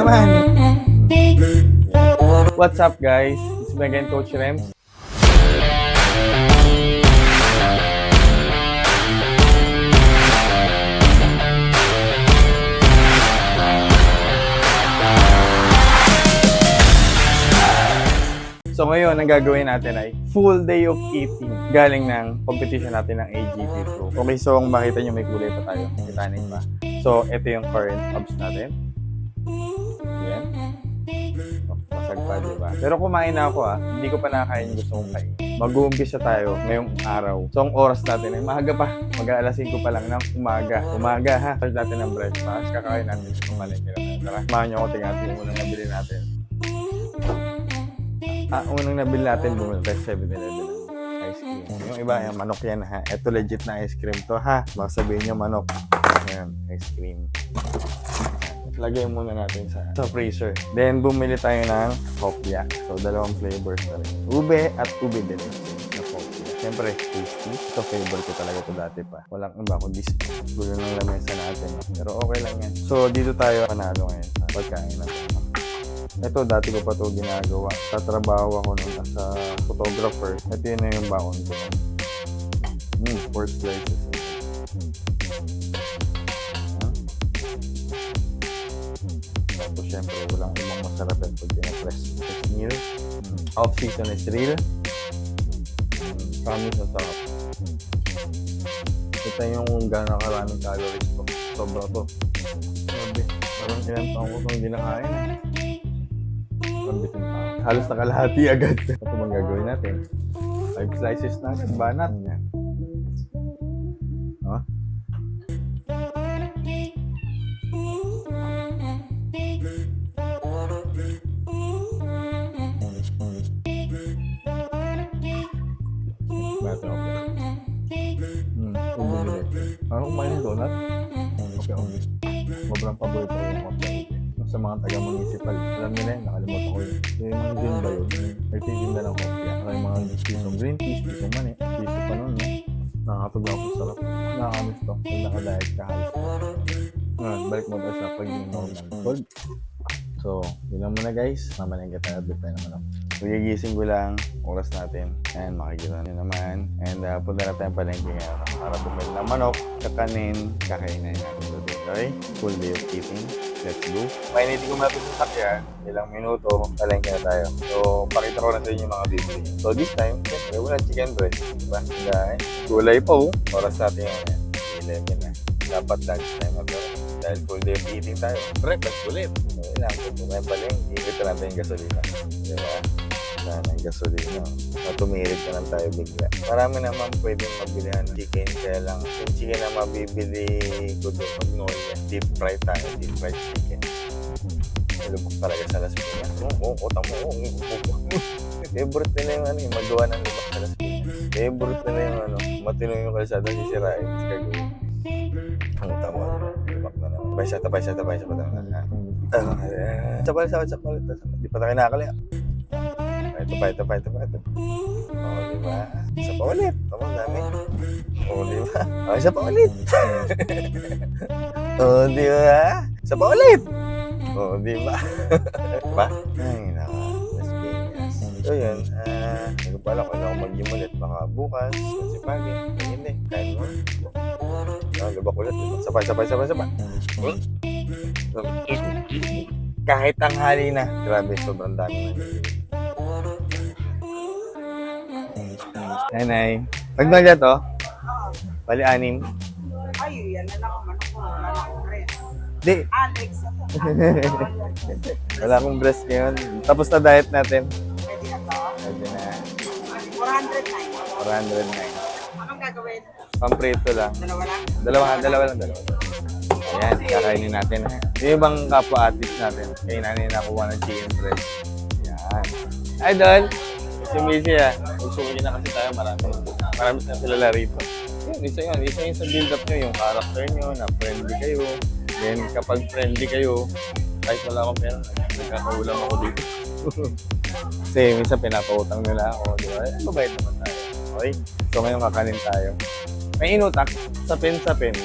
naman. What's up guys? Is me again, Coach Rems. So ngayon, ang gagawin natin ay full day of eating. Galing ng competition natin ng AGP Pro. Okay, so kung makita nyo may kulay pa tayo. Kitanin pa. So, ito yung current abs natin. Yan. Oh, Masag pa, di? Pero kumain na ako ah. Hindi ko pa nakakain yung gusto kong kain. Mag-uumpisa tayo ngayong araw. So, ang oras natin ay maaga pa. Mag-aalasin ko pa lang ng umaga. Umaga ha. Start natin ng breakfast. Kakain natin sa pamalengke natin. Tara, samahan nyo ako. Yung unang nabili natin. Ah, unang nabili natin, bumili tayo sa 7-Eleven ng ice cream. Yung iba, yung manok yan ha. Ito legit na ice cream to ha. Baka sabihin nyo manok. Ayan, ice cream. Lagay muna natin sa, sa freezer. Then, bumili tayo ng kopya. So, dalawang flavors na rin. Ube at ube din na kopya. Siyempre, tasty. Ito flavor ko talaga to dati pa. Walang iba kundi gulo ng lamesa natin. Pero okay lang yan. So, dito tayo panalo ngayon sa pagkain natin. Ito, dati ko pa ito ginagawa. Tatrabaho ako nung as a photographer. Ito yun na yung baon ko. Hmm, four slices. Syempre, walang ibang masarap yan pag pinapress. Press meal. Hmm. Off-season is real. Promise na sarap. Ito yung kung gano'ng karaming calories to. Sobra to. Grabe. Parang ilang taon ko itong hindi nakain. eh. Pambitin pa. Halos nakalahati agad. Ito bang gagawin natin? Five slices na agad. Banat niya. Paborito ko yung coffee sa mga taga-municipal. Alam nila yun, nakalimutan ko yun. Yung mga din ba yun? Nagtitinda ng coffee. Saka yung mga pisong green peas, pisong mani, piso pa nun, no? Nakakatugla ko sarap. Nakakamiss to. Nakadiet ka halos. Ngayon, balik mo tayo sa normal. Gold. So, yun lang muna guys. Mamalengke tayo. Update tayo naman ako. So, gigising ko lang. Oras natin. And makikita nyo naman. And uh, punta na tayong palengke ngayon. Para bumili ng manok, kakanin, kakainin natin today. Okay? Full day of eating. Let's go. Painitin ko ito sa sakyan. Ilang minuto, palengke na tayo. So, pakita ko na sa inyo mga bibili. So, this time, syempre, wala chicken breast. Diba? Dahil, gulay pa oh. Oras natin yung 11 na. Dapat lunch time na to. Dahil full day of eating tayo. Breakfast ulit. So, ilang kung may palengke, ikita natin yung gasolina. Diba? Wala na yung gasolina. At na lang tayo bigla. Marami naman pwedeng mabilihan chicken. Kaya lang, yung chicken na mabibili ko doon, magnolia. Deep fry tayo. Deep fried chicken. Malubog talaga sa Las Piñas. Oo, oh, utang mo. Oo, oh, Favorite nila yung ano, yung magawa ng lubak sa Las Piñas. Favorite nila yung ano, matino yung kalsada sisirain. Tapos gagawin. Ang mo. Lubak na naman. Tabay siya, tabay siya, tabay siya. Tabay siya. Ah, Sabay, sabay, sabay. Di pa tayo nakakali. Ito pa, ito pa, ito pa, ito. Oo, di ba? Isa pa ulit. Tama, dami. Oo, di ba? Oo, isa pa ulit. Oo, di ba? Isa pa ulit. Oo, di ba? ba? Ay, naka. Las Vegas. So, yun. Hindi ko kung ako mag-gym ulit. Baka bukas, kasi pagi. Hindi. Kain mo. Ah, lubak ulit. Sabay, sabay, sabay, sabay. Hmm? Kahit tanghali na. Grabe, sobrang dami na. Nanay. Pag nagya to, bali anim. Ay, yan na lang ako, manok ko, wala na akong rest. Di, Alex, wala akong breast ngayon. Tapos na diet natin. 409. 409. Anong gagawin? Pamprito lang. Dalawa lang? Dalawa, dalawa lang, dalawa. Ayan, kakainin natin. Yung ibang kapwa-artist natin, kaya nanin nakuha ng chicken breast. Yan. Idol! Si Missy ah. Gusto na kasi tayo, marami. Marami na kilala rito. Yun, isa yun. Isa yun sa build-up nyo, yung character nyo, na friendly kayo. Then, kapag friendly kayo, kahit wala akong pera, nagkakaulam ako dito. Kasi minsan pinapautang nila ako, di ba? Mabait naman tayo. Okay? So ngayon kakanin tayo. May inutak, sapin-sapin,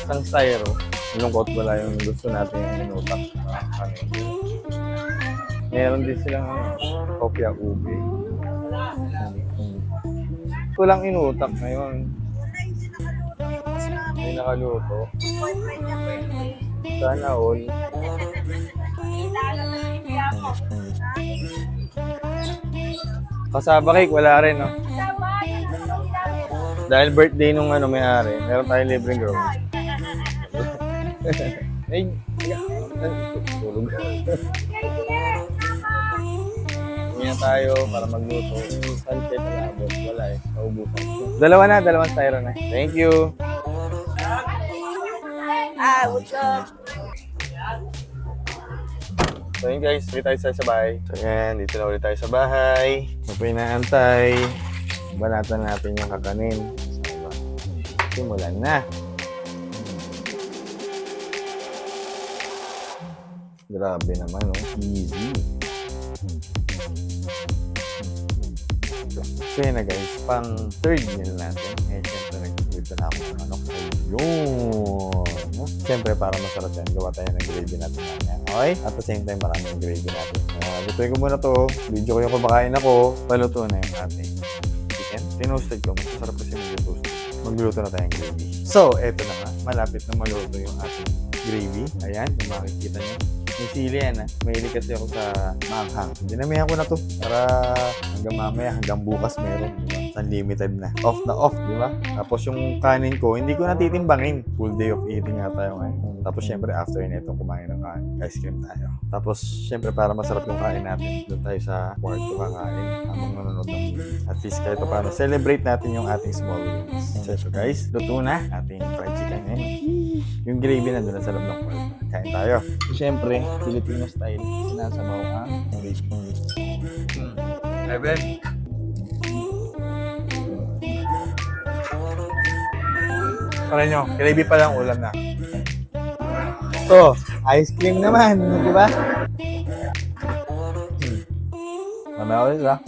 isang styro, Lungkot wala yung gusto natin yung inutak. Ano. Meron din silang kopya ube. Kulang inutak ngayon. May nakaluto. Sana all. Kasaba cake, wala rin, no? Dahil birthday nung ano may-ari, meron tayong libreng girl. Ay, tulog. Na tayo para magluto. Sunset na abot. Wala eh. Naubusan. Dalawa na, dalawang styro na. Thank you. Ah, what's up? So yun guys, ulit tayo sa bahay. So yan, dito na ulit tayo sa bahay. Ano pa inaantay? Banatan natin yung kakanin. So? Simulan na. Grabe naman, oh. Easy. So yun na guys, pang third meal natin. Eh, syempre nag-dito na ako ng manok. Yun! No? Siyempre, para masarap yan, gawa tayo ng gravy natin mamaya. Okay? At the same time, marami yung gravy natin. Uh, lutuin ko muna to. Video ko yung kumakain ako. Paluto na yung ating chicken. Tinoasted ko. Mas masarap kasi medyo toasted. Magluto na tayong gravy. So, eto na nga. Malapit na maluto yung ating gravy. Ayan, kung makikita nyo. May sili yan ah. Mahilig kasi ako sa maanghang. Dinamihan ko na to. Para hanggang mamaya, hanggang bukas meron. Unlimited na. Off na off, di ba? Tapos yung kanin ko, hindi ko natitimbangin. Full day of eating nga tayo ngayon. Tapos syempre after nito, kumain ng kanin. Ice cream tayo. Tapos syempre para masarap yung kain natin, doon tayo sa kwarto kakain habang nanonood ng. At least kahit pa paano, celebrate natin yung ating small wins. So, guys, luto na ating fried chicken ngayon. Yung gravy na doon sa loob ng kwarto. Kain tayo. Siyempre, Filipino style. Sinasabaw ang gravy. Hmm. Evan, Para nyo, gravy pa lang ulam na. So, ice cream naman, di ba? Hmm. Mamaya ulit ha.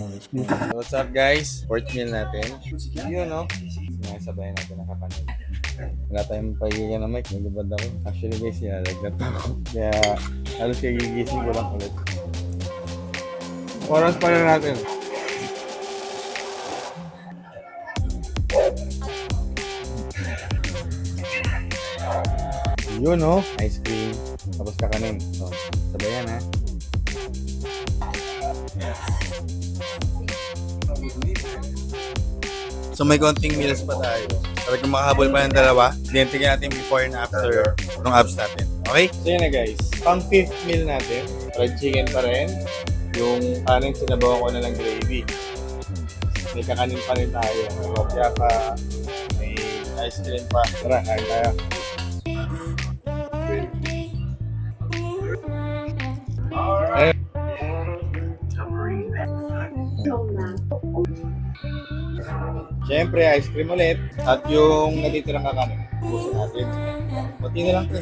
What's up guys? Fourth meal natin. Yun no? Sinasabay natin ang kapanin. Wala tayong pagiging na mic, nagubad ako. Actually guys, sinalagnat ako. Kaya halos kagigising ko lang ulit. Oras pa lang natin. Yun, no? Ice cream. Tapos kakanin. So, sabayan, ha? So, may konting meals pa tayo. Talagang makahabol pa ng dalawa. Then, tingnan natin before and after ng abs natin. Okay? So, yun na guys. Pang fifth meal natin. Fried chicken pa rin. Yung kanin, sinabawan ko na ng gravy. May kakanin pa rin tayo. May kopya pa. May ice cream pa. Tara, kain tayo. Siyempre, ice cream ulit. At yung natitirang kakanin. Busin natin. Pati na lang ito.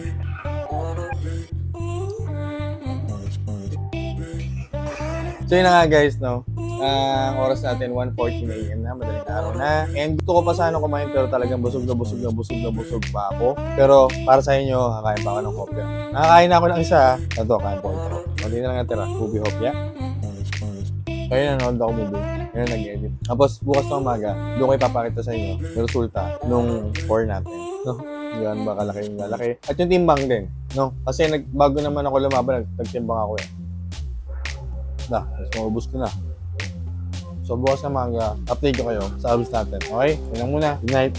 So yun na nga guys, no? Ang oras natin, 1.14 a.m. na, madaling araw na. And gusto ko pa sana kumain pero talagang busog na busog na busog na busog pa ako. Pero para sa inyo, kakain pa ako ng hopya. Nakakain na ako ng isa. Ito, kain po ito. Pati na lang natira, movie hopya. Kaya nanonood ako movie. Kaya nag-edit. Tapos bukas ng umaga, doon ko ipapakita sa inyo yung resulta nung core natin. No? Yan ba kalaki yung lalaki. At yung timbang din. No? Kasi nag, bago naman ako lumaban, nag, nagtimbang ako eh. Na, mas maubos ko na. So bukas ng umaga, update ko kayo sa abs natin. Okay? Yun lang muna. Good night.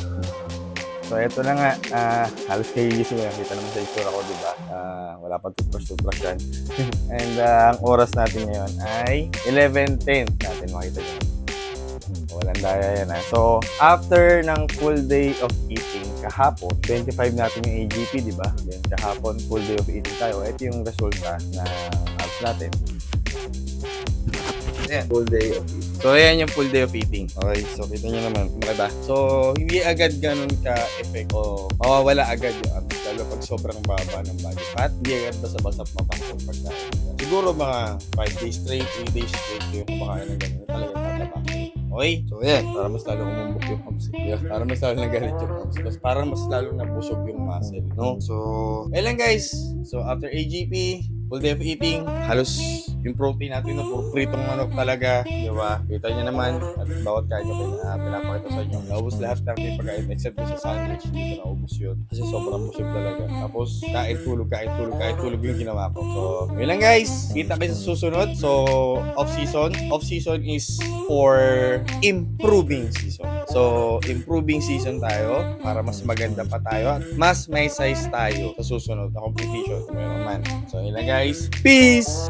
So eto na nga, ah, halos kagigising yan. Kita naman sa itsura ko, di ba? Ah, wala pa toothbrush-toothbrush yan. And ah, ang oras natin ngayon ay 11.10 natin makita dyan. Walang daya yan ha. So, after ng full day of eating kahapon, 25 natin yung AGP, di ba? Then kahapon, full day of eating tayo. Ito yung resulta ng abs natin. Ayan, full day of eating. So, ayan yung full day of eating. Okay, so kita nyo naman. Diba? So, hindi agad ganun ka-effect o mawawala agad yung abs. Lalo pag sobrang baba ng body fat. Hindi agad basta-basta mapasok pagkain. Siguro mga 5 days straight, 3 days straight yung kumakain ng ganun. Talagang tataba. Okay? So, yan. Para mas lalo umumbok yung abs. Yeah. Para mas lalo nagalit yung abs. Tapos para mas lalo nabusog yung muscle. No? So, ayun lang guys. So, after AGP, full day of eating, halos yung protein natin na puro pritong manok talaga. Di ba? Kita nyo naman. At bawat kain nyo pina, pinapakita sa inyo. Naubos lahat ng ating pagkain except sa sandwich. Hindi ko naubos yun. Kasi sobrang busog talaga. Tapos, kain tulog, kain tulog, kain tulog yung ginawa ko. So, yun lang guys. Kita kayo sa susunod. So, off-season. Off-season is for improving season. So, improving season tayo para mas maganda pa tayo at mas may size tayo sa susunod na competition kung meron man. So, yun lang guys. Peace!